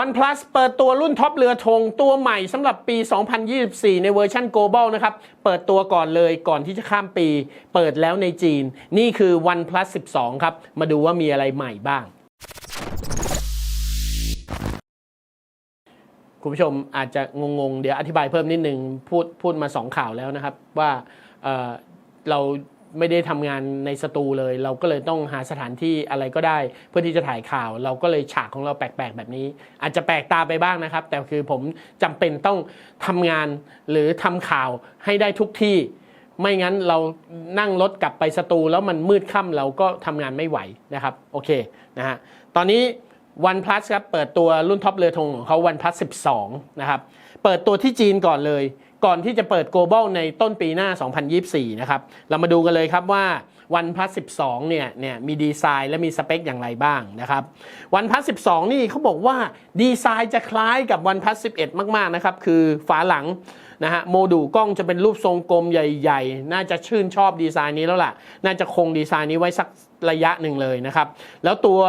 OnePlus เปิดตัวรุ่นท็อปเรือธงตัวใหม่สำหรับปี 2024 ในเวอร์ชัน Global นะครับ เปิดตัวก่อนเลยก่อนที่จะข้ามปี เปิดแล้วในจีน นี่คือ OnePlus 12 ครับ มาดูว่ามีอะไรใหม่บ้าง คุณผู้ชมอาจจะงงๆ เดี๋ยวอธิบายเพิ่มนิดนึง พูดพูดมา 2 ข่าวแล้วนะครับว่าเเรา ไม่ได้ทำงานในสตูเลย เราก็เลยต้องหาสถานที่อะไรก็ได้ เพื่อที่จะถ่ายข่าว เราก็เลยฉากของเราแปลกๆแบบนี้ อาจจะแปลกตาไปบ้างนะครับ แต่คือผมจำเป็นต้องทำงานหรือทำข่าวให้ได้ทุกที่ ไม่งั้นเรานั่งรถกลับไปสตูแล้วมันมืดค่ำเราก็ทำงานไม่ไหวนะครับโอเคนะฮะตอนนี้ OnePlus ครับเปิดตัวรุ่นท็อปเรือธงของเขา OnePlus 12 นะครับ เปิดตัวที่จีนก่อนเลย ก่อนที่จะเปิด global ในต้นปีหน้า 2024 นะครับ เรามาดูกันเลยครับว่า OnePlus 12 เนี่ย เนี่ยมีดีไซน์และมีสเปคอย่างไรบ้างนะครับ OnePlus 12 นี่เขาบอกว่าดีไซน์จะคล้ายกับ OnePlus 11 มาก ๆ นะครับ คือฝาหลังนะฮะโมดูลกล้องจะเป็นรูปทรงกลมใหญ่ ๆ น่าจะชื่นชอบดีไซน์นี้แล้วล่ะ น่าจะคงดีไซน์นี้ไว้สัก ระยะหนึ่งเลยนะครับ แล้วตัว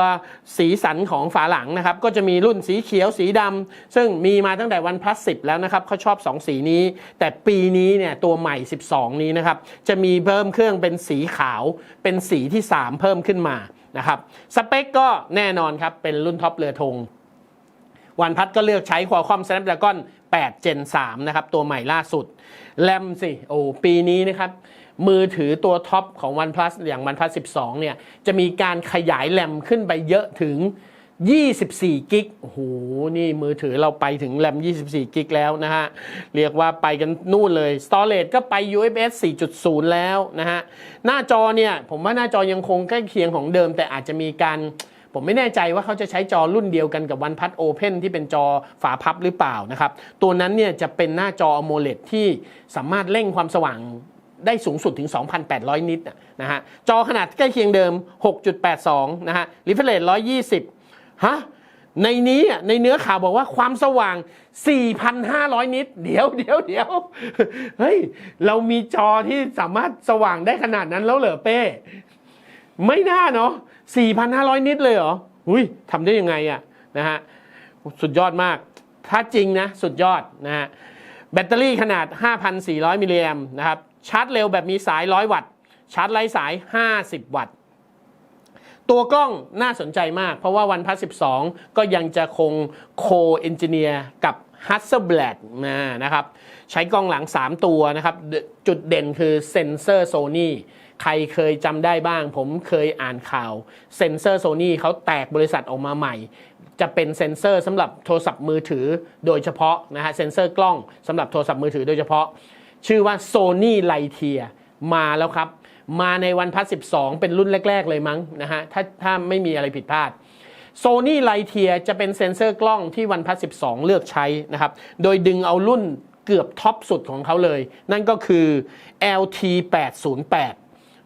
สีสันของฝาหลังนะครับ ก็จะมีรุ่นสีเขียวสีดำซึ่งมีมาตั้งแต่วันพลัส10แล้วนะครับเขาชอบ 2 สีนี้ แต่ปีนี้เนี่ยตัวใหม่ 12 นี้นะครับ จะมีเพิ่มเครื่องเป็นสีขาวเป็นสีที่ 3 เพิ่มขึ้นมานะครับสเปคก็แน่นอนครับ เป็นรุ่นท็อปเรือธงวันพัดก็เลือกใช้ Qualcomm Snapdragon 8 Gen 3 นะครับ ตัวใหม่ล่าสุดแรมสิโอ้ปีนี้นะครับ มือถือตัวท็อปของ OnePlus อย่าง OnePlus 12 เนี่ย จะมีการขยายแรมขึ้นไปเยอะถึง 24 กิกโอ้โห นี่มือถือเราไปถึงแรม 24 กิกแล้วนะฮะ เรียกว่าไปกันนู่นเลย Storage ก็ไป UFS 4.0 แล้วนะฮะ หน้าจอเนี่ย ผมว่าหน้าจอยังคงใกล้เคียงของเดิม แต่อาจจะมีการผมไม่แน่ใจว่าเขาจะใช้จอรุ่นเดียวกันกับ OnePlus Open ที่เป็นจอฝาพับหรือเปล่านะครับ ตัวนั้นเนี่ยจะเป็นหน้าจอ AMOLED ที่สามารถเร่งความสว่าง ได้สูงสุดถึง 2,800 นิตอะนะฮะ จอขนาดใกล้เคียงเดิม 6.82 นะฮะ refresh rate 120 ฮะ ในนี้ในเนื้อข่าวบอกว่าความสว่าง 4,500 นิต เดี๋ยวเดี๋ยวเดี๋ยวเฮ้ย เรามีจอที่สามารถสว่างได้ขนาดนั้นแล้วเหรอเป้ ไม่น่าเนาะ 4,500 นิตเลยเหรออุ้ยทำได้ยังไงอะนะฮะ สุดยอดมาก ถ้าจริงนะ สุดยอดนะฮะแบตเตอรี่ขนาด 5,400 มิลลิแอมนะครับ ชาร์จเร็วแบบมีสาย 100 วัตต์ ชาร์จไร้สาย 50 วัตต์ ตัวกล้องน่าสนใจมาก เพราะว่า OnePlus 12 ก็ยังจะคงโคเอนจิเนียร์กับ Hasselblad นะนะครับ ใช้กล้องหลัง 3 ตัวนะครับ จุดเด่นคือเซนเซอร์โซนี่ใครเคยจำได้บ้าง ผมเคยอ่านข่าวเซนเซอร์โซนี่เขาแตกบริษัทออกมาใหม่ จะเป็นเซ็นเซอร์สำหรับโทรศัพท์มือถือโดยเฉพาะนะฮะเซ็นเซอร์กล้องสำหรับโทรศัพท์มือถือโดยเฉพาะ ชื่อว่า Sony Lightyear มาแล้วครับ มาในวันพัส12 เป็นรุ่นแรก ๆ เลยมั้งนะฮะถ้าถ้าไม่มีอะไรผิดพลาด Sony Lightyear จะเป็นเซ็นเซอร์กล้องที่วันพัส12 เลือกใช้นะครับ โดยดึงเอารุ่นเกือบท็อปสุดของเขาเลย นั่นก็คือ LT808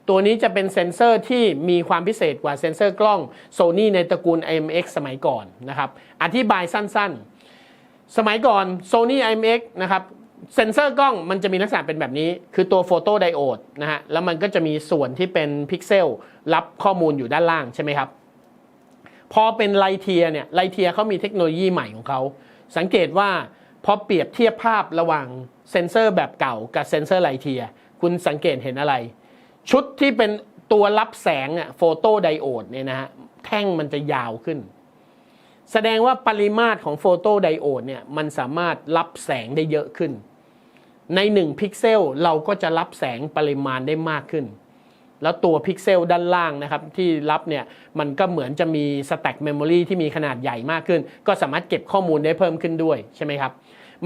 ตัวนี้จะเป็นเซ็นเซอร์ที่มีความพิเศษกว่าเซ็นเซอร์กล้อง Sony ในตระกูล IMX สมัยก่อนนะครับ อธิบายสั้นๆ สมัยก่อน Sony IMX นะครับ เซ็นเซอร์กล้องมันจะมีลักษณะเป็นแบบนี้ คือตัวโฟโตไดโอดนะฮะ แล้วมันก็จะมีส่วนที่เป็นพิกเซลรับข้อมูลอยู่ด้านล่างใช่ไหมครับ พอเป็นไลเทียเนี่ยไลเทียเขามีเทคโนโลยีใหม่ของเขา สังเกตว่าพอเปรียบเทียบภาพระหว่างเซ็นเซอร์แบบเก่ากับเซ็นเซอร์ไลเทีย คุณสังเกตเห็นอะไร ชุดที่เป็นตัวรับแสงอะโฟโตไดโอดเนี่ยนะฮะ แท่งมันจะยาวขึ้น แสดงว่าปริมาตรของโฟโตไดโอดเนี่ยมันสามารถรับแสงได้เยอะขึ้น ใน 1 พิกเซลเราก็จะรับแสงปริมาณได้มากขึ้น แล้วตัวพิกเซลด้านล่างนะครับที่รับเนี่ยมันก็เหมือนจะมีสแต็กเมมโมรีที่มีขนาดใหญ่มากขึ้น ก็สามารถเก็บข้อมูลได้เพิ่มขึ้นด้วยใช่ไหมครับ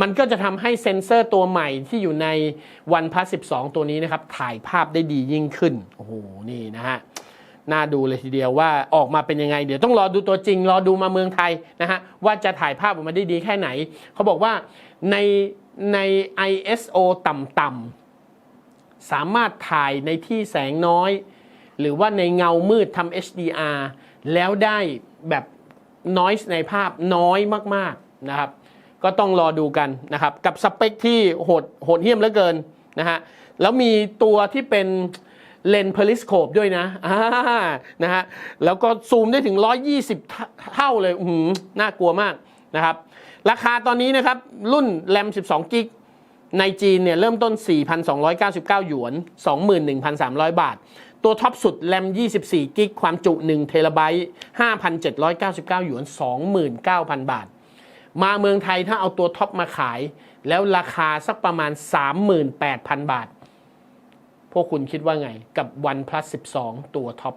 มันก็จะทำให้เซ็นเซอร์ตัวใหม่ที่อยู่ใน OnePlus 12ตัวนี้นะครับถ่ายภาพได้ดียิ่งขึ้นโอ้โหนี่นะฮะ น่าดูเลยทีเดียวว่าออกมาเป็นยังไง เดี๋ยวต้องรอดูตัวจริง รอดูมาเมืองไทยนะฮะว่าจะถ่ายภาพออกมาได้ดีแค่ไหน เขาบอกว่าในใน ISO ต่ำๆสามารถถ่ายในที่แสงน้อย หรือว่าในเงามืดทำ HDR แล้วได้แบบ noise ในภาพน้อยมากๆนะครับ ก็ต้องรอดูกันนะครับ กับสเปคที่โหดโหดเหี้ยมเหลือเกินนะฮะแล้วมีตัวที่เป็น เลนเพลิสโคปด้วยนะนะฮะแล้วก็ซูมได้ถึง 120 เท่าเลยอื้อหือน่ากลัวมากนะครับ ราคาตอนนี้นะครับ รุ่นแรม 12 กิกในจีนเนี่ยเริ่มต้น 4,299 หยวน 21,300 บาท ตัวท็อปสุดแรม 24 กิก ความจุ 1 เทราไบต์ 5,799 หยวน 29,000 บาท มาเมืองไทยถ้าเอาตัวท็อปมาขาย แล้วราคาสักประมาณ 38,000 บาท พวกคุณคิดว่าไงกับ OnePlus 12 ตัวท็อป